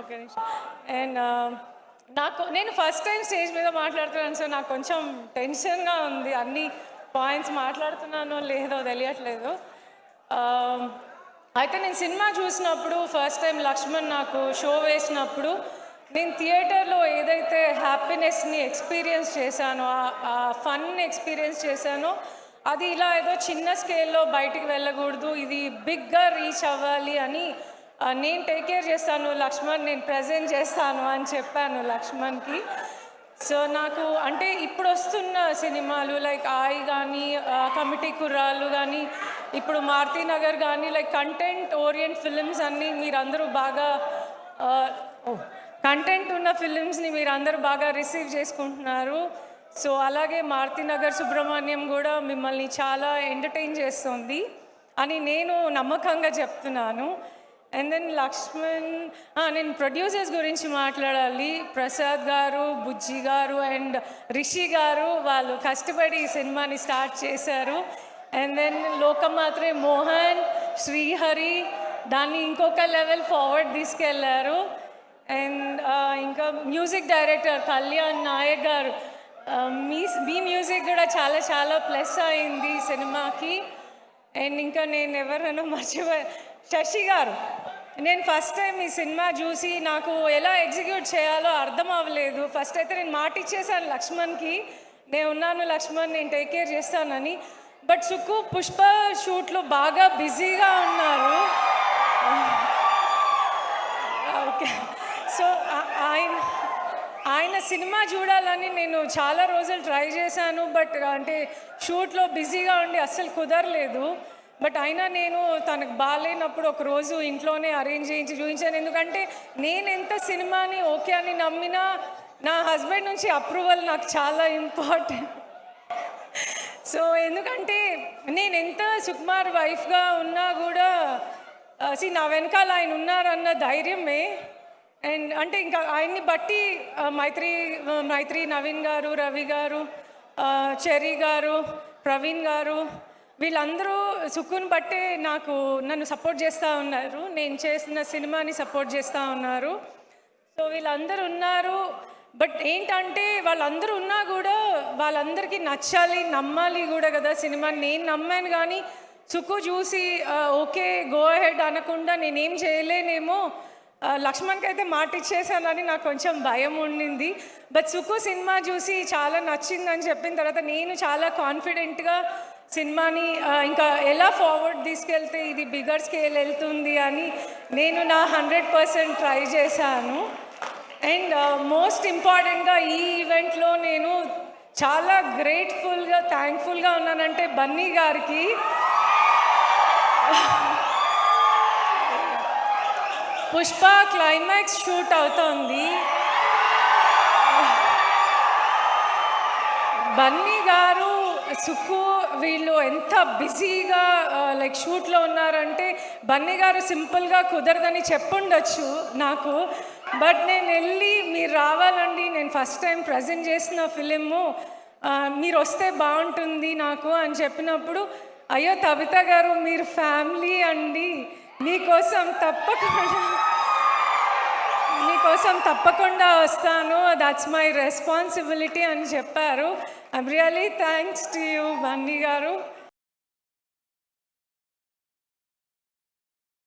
Okay and um, నాకు నేను first time stage మీద మాట్లాడుతున్నాను సో నాకు కొంచెం టెన్షన్గా ఉంది. అన్ని పాయింట్స్ మాట్లాడుతున్నానో లేదో తెలియట్లేదు. Um, అయితే నేను సినిమా చూసినప్పుడు ఫస్ట్ టైం లక్ష్మణ్ నాకు షో వేసినప్పుడు నేను థియేటర్లో ఏదైతే హ్యాపీనెస్ని ఎక్స్పీరియన్స్ చేశానో ఆ ఫన్ ఎక్స్పీరియన్స్ చేశానో అది ఇలా ఏదో చిన్న స్కేల్లో బయటికి వెళ్ళకూడదు ఇది బిగ్గా రీచ్ అవ్వాలి అని నేను టేక్ కేర్ చేస్తాను లక్ష్మణ్ నేను ప్రజెంట్ చేస్తాను అని చెప్పాను లక్ష్మణ్కి. సో నాకు అంటే ఇప్పుడు వస్తున్న సినిమాలు లైక్ ఆయ్ కానీ కమిటీ కుర్రాళ్ళు కానీ ఇప్పుడు మారుతి నగర్ కానీ లైక్ కంటెంట్ ఓరియంట్ ఫిలిమ్స్ అన్నీ మీరందరూ బాగా కంటెంట్ ఉన్న ఫిలిమ్స్ని మీరు అందరూ బాగా రిసీవ్ చేసుకుంటున్నారు. సో అలాగే మారుతి నగర్ సుబ్రహ్మణ్యం కూడా మిమ్మల్ని చాలా ఎంటర్టైన్ చేస్తుంది అని నేను నమ్మకంగా చెప్తున్నాను. అండ్ దెన్ లక్ష్మణ్ నేను ప్రొడ్యూసర్స్ గురించి మాట్లాడాలి. ప్రసాద్ గారు బుజ్జి గారు అండ్ రిషి గారు వాళ్ళు కష్టపడి ఈ సినిమాని స్టార్ట్ చేశారు. అండ్ దెన్ లోకమాత్రే మోహన్ శ్రీహరి దాన్ని ఇంకొక లెవెల్ ఫార్వర్డ్ తీసుకెళ్ళారు. అండ్ ఇంకా మ్యూజిక్ డైరెక్టర్ కళ్యాణ్ నాయక్ గారు మీ మీ మ్యూజిక్ కూడా చాలా చాలా ప్లస్ అయింది ఈ సినిమాకి. అండ్ ఇంకా నేను ఎవరైనా మర్చిపోయా శశి గారు. నేను ఫస్ట్ టైం ఈ సినిమా చూసి నాకు ఎలా ఎగ్జిక్యూట్ చేయాలో అర్థం అవ్వలేదు. ఫస్ట్ అయితే నేను మాట ఇచ్చేసాను లక్ష్మణ్కి. నేను ఉన్నాను లక్ష్మణ్ నేను టేక్ కేర్ చేస్తానని. బట్ సుక్కు పుష్ప షూట్లో బాగా బిజీగా ఉన్నారు. ఓకే సో ఆయన ఆయన సినిమా చూడాలని నేను చాలా రోజులు ట్రై చేశాను. బట్ అంటే షూట్లో బిజీగా ఉండి అస్సలు కుదరలేదు. బట్ అయినా నేను తనకు బాగాలేనప్పుడు ఒకరోజు ఇంట్లోనే అరేంజ్ చేయించి చూపించాను. ఎందుకంటే నేను ఎంత సినిమాని ఓకే అని నమ్మినా నా హస్బెండ్ నుంచి అప్రూవల్ నాకు చాలా ఇంపార్టెంట్ సో ఎందుకంటే నేను ఎంత సుకుమార్ వైఫ్గా ఉన్నా కూడా సి నా వెనకాల ఆయన ఉన్నారన్న ధైర్యమే. అండ్ అంటే ఇంకా ఆయన్ని బట్టి మైత్రి మైత్రి నవీన్ గారు రవి గారు చెరీ గారు ప్రవీణ్ గారు వీళ్ళందరూ సుక్కుని బట్టే నాకు నన్ను సపోర్ట్ చేస్తూ ఉన్నారు. నేను చేసిన సినిమాని సపోర్ట్ చేస్తూ ఉన్నారు. సో వీళ్ళందరూ ఉన్నారు. బట్ ఏంటంటే వాళ్ళందరూ ఉన్నా కూడా వాళ్ళందరికీ నచ్చాలి నమ్మాలి కూడా కదా సినిమా. నేను నమ్మాను కానీ సుక్కు చూసి ఓకే గో అహెడ్ అనకుండా నేనేం చేయలేనేమో లక్ష్మణ్కి అయితే మాట ఇచ్చేసానని నాకు కొంచెం భయం ఉండింది. బట్ సుకు సినిమా చూసి చాలా నచ్చిందని చెప్పిన తర్వాత నేను చాలా కాన్ఫిడెంట్గా సినిమాని ఇంకా ఎలా ఫార్వర్డ్ తీసుకెళ్తే ఇది బిగర్ స్కేల్ వెళ్తుంది అని నేను నా హండ్రెడ్ పర్సెంట్ ట్రై చేశాను. అండ్ మోస్ట్ ఇంపార్టెంట్గా ఈ ఈవెంట్లో నేను చాలా గ్రేట్ఫుల్గా థ్యాంక్ఫుల్గా ఉన్నానంటే బన్నీ గారికి. పుష్ప క్లైమాక్స్ షూట్ అవుతోంది. బన్నీ గారు సుక్కు వీళ్ళు ఎంత బిజీగా లైక్ షూట్లో ఉన్నారంటే బన్నీ గారు సింపుల్గా కుదరదని చెప్పుండొచ్చు నాకు. బట్ నేను వెళ్ళి మీరు రావాలండి నేను ఫస్ట్ టైం ప్రజెంట్ చేసిన ఫిలిము మీరు వస్తే బాగుంటుంది నాకు అని చెప్పినప్పుడు అయ్యో తబిత గారు మీరు ఫ్యామిలీ అండి. మీకోసం తప్పకుండా మీకోసం తప్పకుండా వస్తాను. దట్స్ మై రెస్పాన్సిబిలిటీ అని చెప్పారు. I'm really thanks to you Bunny గారు.